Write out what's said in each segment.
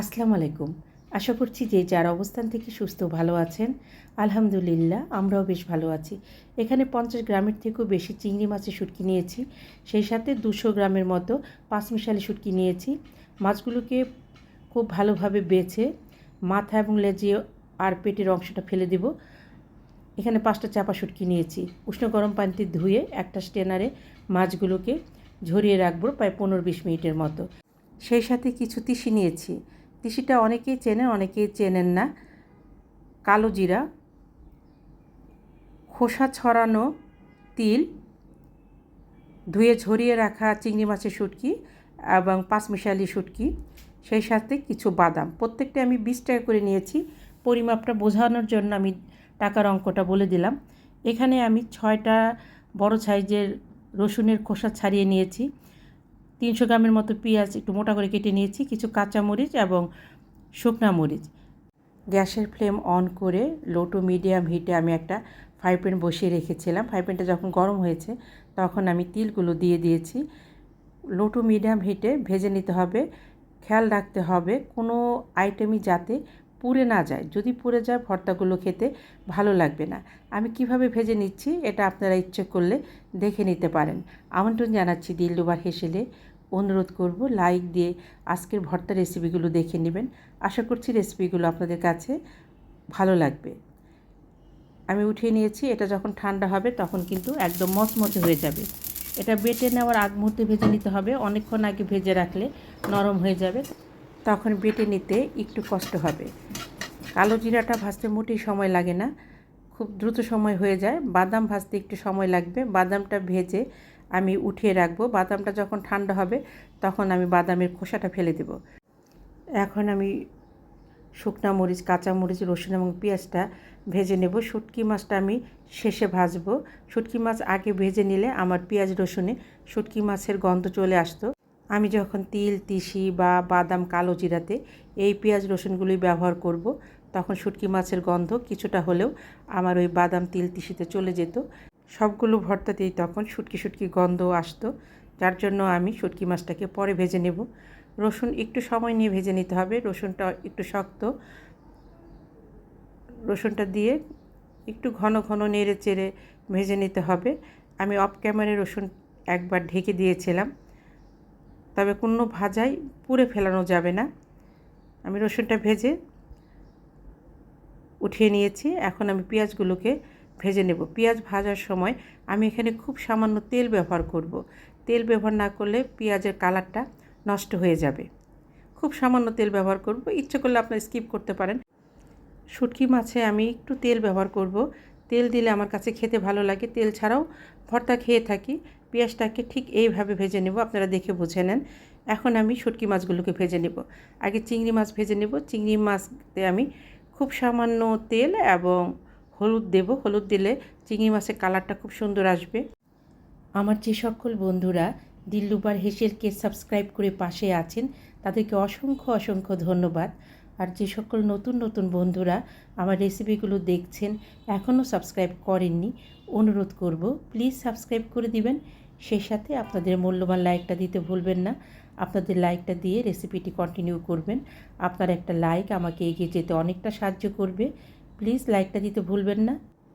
আসসালামু আলাইকুম। আশা করছি যে যার অবস্থান থেকে সুস্থ ভালো আছেন, আলহামদুলিল্লাহ আমরাও বেশ ভালো আছি। এখানে পঞ্চাশ গ্রামের থেকেও বেশি চিংড়ি মাছের শুটকি নিয়েছি, সেই সাথে দুশো গ্রামের মতো পাঁচমিশালি শুটকি নিয়েছি। মাছগুলোকে খুব ভালোভাবে বেছে মাথা এবং লেজে আর পেটের অংশটা ফেলে দেব। এখানে পাঁচটা চাপা শুটকি নিয়েছি। উষ্ণ গরম পানিতে ধুয়ে একটা স্টেনারে মাছগুলোকে ঝরিয়ে রাখব প্রায় পনেরো বিশ মিনিটের মতো। সেই সাথে কিছু তিসি নিয়েছি। তিসিটা অনেকেই চেনেন অনেকেই চেনেন না। কালো জিরা, খোসা ছড়ানো তিল, ধুয়ে ঝরিয়ে রাখা চিংড়ি মাছের শুটকি এবং পাঁচমিশালি শুটকি, সেই সাথে কিছু বাদাম। প্রত্যেকটা আমি বিশ টাকা করে নিয়েছি। পরিমাপটা বোঝানোর জন্য আমি টাকার অঙ্কটা বলে দিলাম। এখানে আমি ছয়টা বড় সাইজের রসুনের খোসা ছাড়িয়ে নিয়েছি। তিনশো গ্রামের মতো পেঁয়াজ একটু মোটা করে কেটে নিয়েছি, কিছু কাঁচা মরিচ এবং শুকনা মরিচ। গ্যাসের ফ্লেম অন করে লো টু মিডিয়াম হিটে আমি একটা ফ্রাই প্যান বসিয়ে রেখেছিলাম। ফ্রাই প্যানটা যখন গরম হয়েছে, তখন আমি তিলগুলো দিয়ে দিয়েছি। লো টু মিডিয়াম হিটে ভেজে নিতে হবে। খেয়াল রাখতে হবে, কোনো আইটেমই যাতে পুড়ে না যায়। যদি পুড়ে যায়, ভর্তাগুলো খেতে ভালো লাগবে না। আমি কীভাবে ভেজে নিচ্ছি, এটা আপনারা ইচ্ছে করলে দেখে নিতে পারেন। আমন্ত্রণ জানাচ্ছি দিলদুবার হেসেলে। অনুরোধ করব লাইক দিয়ে আজকের ভর্তা রেসিপিগুলো দেখে নেবেন। আশা করছি রেসিপিগুলো আপনাদের কাছে ভালো লাগবে। আমি উঠিয়ে নিয়েছি, এটা যখন ঠান্ডা হবে তখন কিন্তু একদম মচমচে হয়ে যাবে। এটা বেটে নেওয়ার আগ মুহূর্তে ভেজে নিতে হবে, অনেকক্ষণ আগে ভেজে রাখলে নরম হয়ে যাবে। তখন বেটে নিতে একটু কষ্ট হবে। কালো জিরাটা ভাজতে মোটেই সময় লাগে না, খুব দ্রুত সময় হয়ে যায়। বাদাম ভাজতে একটু সময় লাগবে। বাদামটা ভেজে আমি উঠিয়ে রাখব, বাদামটা যখন ঠান্ডা হবে তখন আমি বাদামের খোসাটা ফেলে দেব। এখন আমি শুকনা মরিচ, কাঁচা মরিচ, রসুন এবং পেঁয়াজটা ভেজে নেব। শুটকি মাছটা আমি শেষে ভাজবো। শুটকি মাছ আগে ভেজে নিলে আমার পেঁয়াজ, রসুনে শুটকি মাছের গন্ধ চলে আসতো। আমি যখন তিল, তিসি বা বাদাম কালো জিরাতে এই পেঁয়াজ রসুনগুলি ব্যবহার করব, তখন শুটকি মাছের গন্ধ কিছুটা হলেও আমার ওই বাদাম, তিল, তিসিতে চলে যেত। সবগুলো ভর্তাতেই তখন শুটকি শুটকি গন্ধ আসতো। যার জন্য আমি শুটকি মাছটাকে পরে ভেজে নেব। রসুন একটু সময় নিয়ে ভেজে নিতে হবে। রসুনটা একটু শক্ত। রসুনটা দিয়ে একটু ঘন ঘন নেড়ে চেড়ে ভেজে নিতে হবে। আমি অফ ক্যামেরায় রসুন একবার ঢেকে দিয়েছিলাম। তবে কোনো ভাজাই পুড়ে ফেলানো যাবে না। আমি রসুনটা ভেজে উঠিয়ে নিয়েছি। এখন আমি পেঁয়াজগুলোকে ভেজে নেব। পেঁয়াজ ভাজার সময় আমি এখানে খুব সামান্য তেল ব্যবহার করব। তেল ব্যবহার না করলে পেঁয়াজের কালারটা নষ্ট হয়ে যাবে। খুব সামান্য তেল ব্যবহার করব। ইচ্ছে করলে আপনার স্কিপ করতে পারেন। শুটকি মাছে আমি একটু তেল ব্যবহার করব। তেল দিলে আমার কাছে খেতে ভালো লাগে। তেল ছাড়াও ভর্তা খেয়ে থাকি। পেঁয়াজটাকে ঠিক এইভাবে ভেজে নেব। আপনারা দেখে বুঝে নেন। এখন আমি শুটকি মাছগুলোকে ভেজে নেব। আগে চিংড়ি মাছ ভেজে নেব। চিংড়ি মাছতে আমি খুব সামান্য তেল এবং হলুদ দেব, হলুদ দিলে চিংড়ি মাছের কালারটা খুব সুন্দর আসবে। আমার যে সকল বন্ধুরা দিল্লুবার হেসেলকে সাবস্ক্রাইব করে পাশে আছেন, তাদেরকে অসংখ্য অসংখ্য ধন্যবাদ। আর যে সকল নতুন নতুন বন্ধুরা আমার রেসিপিগুলো দেখছেন, এখনও সাবস্ক্রাইব করেননি, অনুরোধ করব প্লিজ সাবস্ক্রাইব করে দিবেন। সেই সাথে আপনাদের মূল্যবান লাইকটা দিতে ভুলবেন না। আপনাদের লাইকটা দিয়ে রেসিপিটি কন্টিনিউ করবেন। আপনার একটা লাইক আমাকে এগিয়ে যেতে অনেকটা সাহায্য করবে। প্লিজ লাইকটা দিতে ভুলবেন না।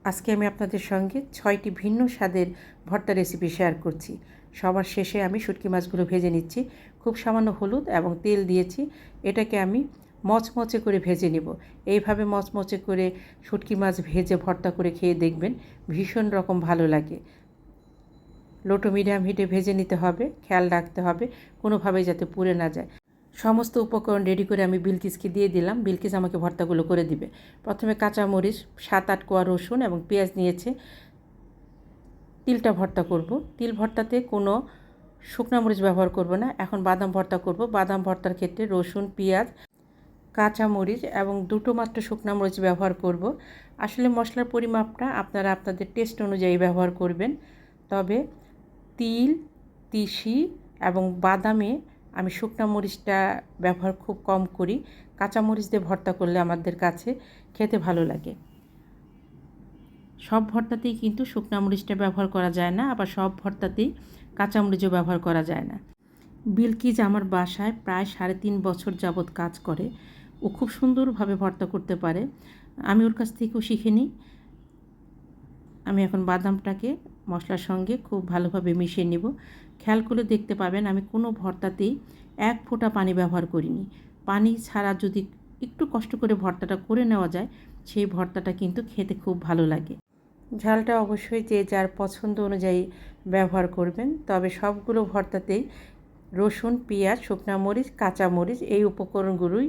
আজকে আমি আপনাদের সঙ্গে ছয়টি ভিন্ন স্বাদের ভর্তা রেসিপি শেয়ার করছি। সবার শেষে আমি শুটকি মাছগুলো ভেজে নিচ্ছি। খুব সামান্য হলুদ এবং তেল দিয়েছি। এটাকে আমি মচমচে করে ভেজে নেব। এইভাবে মচমচে করে শুটকি মাছ ভেজে ভর্তা করে খেয়ে দেখবেন ভীষণ রকম ভালো লাগে। লোটো মিডিয়াম হিটে ভেজে নিতে হবে, খেয়াল রাখতে হবে, কোনোভাবেই যাতে পুড়ে না যায়। সমস্ত উপকরণ রেডি করে আমি বিলকিসকে দিয়ে দিলাম। বিলকিস আমাকে ভর্তাগুলো করে দিবে। প্রথমে কাঁচামরিচ সাত আট কোয়া রসুন এবং পেঁয়াজ নিয়েছে। তিলটা ভর্তা করব। তিল ভর্তাতে কোনো শুকনা মরিচ ব্যবহার করব না। এখন বাদাম ভর্তা করব। বাদাম ভর্তার ক্ষেত্রে রসুন, পেঁয়াজ কাঁচা মরিচ এবং দুটো মাত্র শুকনা মরিচ ব্যবহার করব। আসলে মশলার পরিমাপটা আপনারা আপনাদের টেস্ট অনুযায়ী ব্যবহার করবেন। তবে তিল, তিসি এবং বাদামে আমি শুকনা মরিচটা ব্যবহার খুব কম করি। কাঁচা মরিচ দিয়ে ভর্তা করলে আমাদের কাছে খেতে ভালো লাগে। সব ভর্তাতেই কিন্তু শুকনা মরিচটা ব্যবহার করা যায় না, আবার সব ভর্তাতেই কাঁচা মরিচও ব্যবহার করা যায় না। বিলকিজ আমার বাসায় প্রায় সাড়ে তিন বছর যাবৎ কাজ করে। ও খুব সুন্দরভাবে ভর্তা করতে পারে। আমি ওর কাছ থেকেও শিখে নিই। আমি এখন বাদামটাকে মশলার সঙ্গে খুব ভালোভাবে মিশিয়ে নেব। খেয়াল করে দেখতে পাবেন, আমি কোনো ভর্তাতেই এক ফোঁটা পানি ব্যবহার করিনি। পানি ছাড়া যদি একটু কষ্ট করে ভর্তাটা করে নেওয়া যায়, সেই ভর্তাটা কিন্তু খেতে খুব ভালো লাগে। ঝালটা অবশ্যই যে যার পছন্দ অনুযায়ী ব্যবহার করবেন, তবে সবগুলো ভর্তাতেই রসুন, পেঁয়াজ, শুকনা মরিচ, কাঁচা মরিচ এই উপকরণগুলোই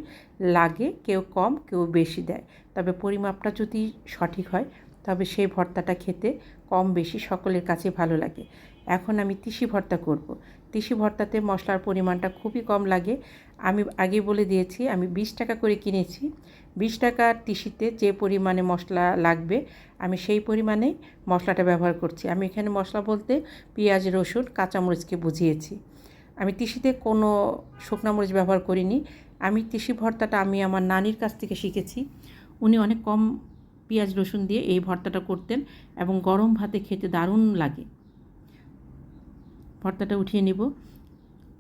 লাগে, কেউ কম, কেউ বেশি দেয়। তবে পরিমাপটা যদি সঠিক হয় তবে সেই ভর্তাটা খেতে কম বেশি সকলের কাছে ভালো লাগে। এখন আমি তিসি ভর্তা করব। তিসি ভর্তাতে মশলার পরিমাণটা খুবই কম লাগে। আমি আগে বলে দিয়েছি, আমি বিশ টাকা করে কিনেছি। বিশ টাকার তিসিতে যে পরিমাণে মশলা লাগবে, আমি সেই পরিমাণে মশলাটা ব্যবহার করছি। আমি এখানে মশলা বলতে পেঁয়াজ, রসুন, কাঁচামরিচকে বুঝিয়েছি। আমি তিসিতে কোনো শুকনা মরিচ ব্যবহার করিনি। আমি তিসি ভর্তাটা আমি আমার নানির কাছ থেকে শিখেছি। উনি অনেক কম পেঁয়াজ রসুন দিয়ে এই ভর্তাটা করতেন এবং গরম ভাতে খেতে দারুণ লাগে। ভর্তাটা উঠিয়ে নেব।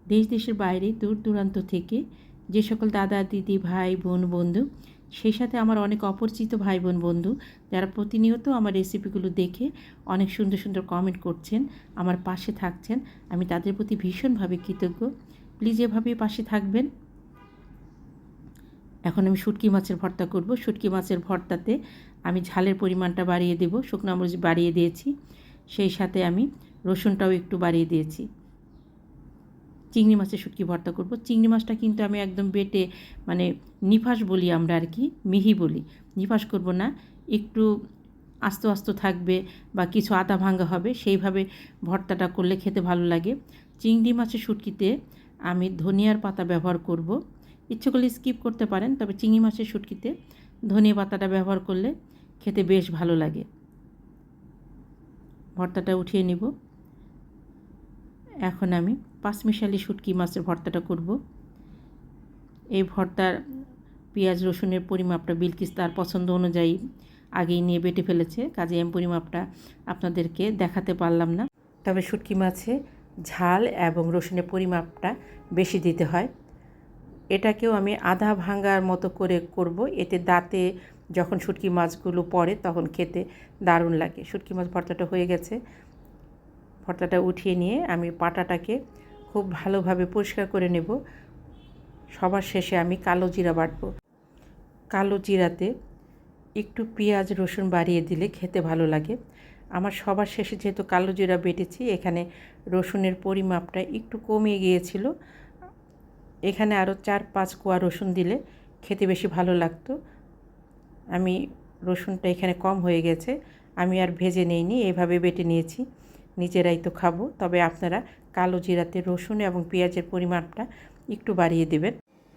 দেশ দেশের বাইরে দূর দূরান্ত থেকে যে সকল দাদা, দিদি, ভাই, বোন, বন্ধু, সেই সাথে আমার অনেক অপরিচিত ভাই, বোন, বন্ধু, যারা প্রতিনিয়ত আমার রেসিপিগুলো দেখে অনেক সুন্দর সুন্দর কমেন্ট করছেন, আমার পাশে থাকছেন, আমি তাদের প্রতি ভীষণভাবে কৃতজ্ঞ। প্লিজ এভাবেই পাশে থাকবেন। এখন আমি শুটকি মাছের ভর্তা করব। শুটকি মাছের ভর্তাতে আমি ঝালের পরিমাণটা বাড়িয়ে দেব, শুকনো মরিচ বাড়িয়ে দিয়েছি, সেই সাথে আমি রসুনটাও একটু বাড়িয়ে দিয়েছি। চিংড়ি মাছের শুটকি ভর্তা করব। চিংড়ি মাছটা কিন্তু আমি একদম বেটে মানে নিফাস বলি আমরা আর কি, মিহি বলি। নিফাস করব না, একটু আস্ত আস্ত থাকবে বা কিছু আদা ভাঙ্গা হবে, সেইভাবে ভর্তাটা করলে খেতে ভালো লাগে। চিংড়ি মাছের শুটকিতে আমি ধনিয়ার পাতা ব্যবহার করব। ইচ্ছে করলে স্কিপ করতে পারেন, তবে চিংড়ি মাছের শুটকিতে ধনিয়া পাতাটা ব্যবহার করলে খেতে বেশ ভালো লাগে। ভর্তাটা উঠিয়ে নিব। এখন আমি পাঁচমিশালি শুটকি মাছের ভর্তাটা করব। এই ভর্তার পেঁয়াজ, রসুনের পরিমাপটা বিলকিস তার পছন্দ অনুযায়ী আগেই নিয়ে বেটে ফেলেছে, কাজে এম পরিমাপটা আপনাদেরকে দেখাতে পারলাম না। তবে শুটকি মাছে ঝাল এবং রসুনের পরিমাপটা বেশি দিতে হয়। এটাকেও আমি আধা ভাঙ্গার মতো করে করব। এতে দাঁতে যখন শুটকি মাছগুলো পড়ে তখন খেতে দারুণ লাগে। শুটকি মাছ ভর্তাটা হয়ে গেছে। ভর্তাটা উঠিয়ে নিয়ে আমি পাটাটাকে খুব ভালোভাবে পরিষ্কার করে নেব। সবার শেষে আমি কালো জিরা বাটব। কালো জিরাতে একটু পেঁয়াজ, রসুন বাড়িয়ে দিলে খেতে ভালো লাগে। আমার সবার শেষে যেহেতু কালো জিরা বেটেছি, এখানে রসুনের পরিমাপটা একটু কমে গিয়েছিল। এখানে আরও চার পাঁচ কোয়া রসুন দিলে খেতে বেশি ভালো লাগতো। আমি রসুনটা এখানে কম হয়ে গেছে, আমি আর ভেজে নেইনি এইভাবে বেটে নিয়েছি। নিজেরাই তো খাব, তবে আপনারা কালো জিরাতে রসুন এবং পেঁয়াজের পরিমাণটা একটু বাড়িয়ে দেবেন।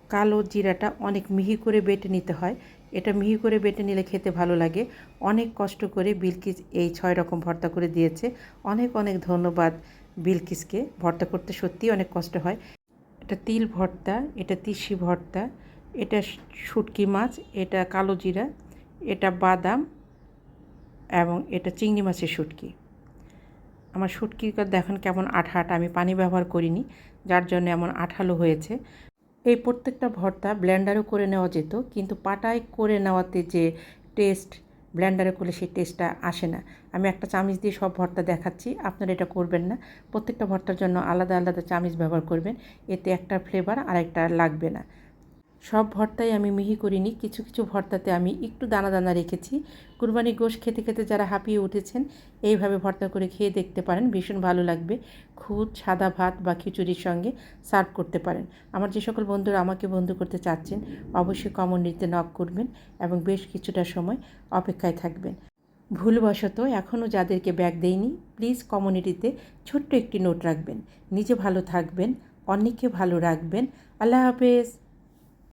কালো জিরাটা অনেক মিহি করে বেটে নিতে হয়। এটা মিহি করে বেটে নিলে খেতে ভালো লাগে। অনেক কষ্ট করে বিলকিস এই ছয় রকম ভর্তা করে দিয়েছে। অনেক অনেক ধন্যবাদ বিলকিসকে। ভর্তা করতে সত্যিই অনেক কষ্ট হয়। এটা তিল ভর্তা, এটা তিসি ভর্তা এটা শুটকি মাছ, এটা কালো জিরা, এটা বাদাম এবং এটা চিংড়ি মাছের শুটকি। আমার শুটকিটা দেখেন কেমন আঠা আঠা আমি পানি ব্যবহার করিনি, যার জন্য এমন আঠালো হয়েছে। এই প্রত্যেকটা ভর্তা ব্লেন্ডারও করে নেওয়া যেত, কিন্তু পাটায় করে নেওয়াতে যে টেস্ট, ব্লেন্ডারে করলে সেই টেস্টটা আসে না। আমি একটা চামিচ দিয়ে সব ভর্তা দেখাচ্ছি, আপনারা এটা করবেন না। প্রত্যেকটা ভর্তার জন্য আলাদা আলাদা চামিচ ব্যবহার করবেন, এতে একটা ফ্লেভার আর একটা লাগবে না। সব ভর্তাই আমি মিহি করিনি, কিছু কিছু ভর্তাতে আমি একটু দানা দানা রেখেছি। কুরবানি গোশ খেতে খেতে যারা হাঁপিয়ে উঠেছেন, এইভাবে ভর্তা করে খেয়ে দেখতে পারেন, ভীষণ ভালো লাগবে। খুদ, সাদা ভাত বা খিচুড়ির সঙ্গে সার্ভ করতে পারেন। আমার যে সকল বন্ধুরা আমাকে বন্ধু করতে চাচ্ছেন, অবশ্যই কমিউনিটিতে নক করবেন এবং বেশ কিছুটা সময় অপেক্ষায় থাকবেন। ভুলবশত এখনও যাদেরকে ব্যাগ দেয়নি প্লিজ কমিউনিটিতে ছোট্ট একটি নোট রাখবেন। নিজে ভালো থাকবেন, অন্যকে ভালো রাখবেন। আল্লাহ হাফেজ।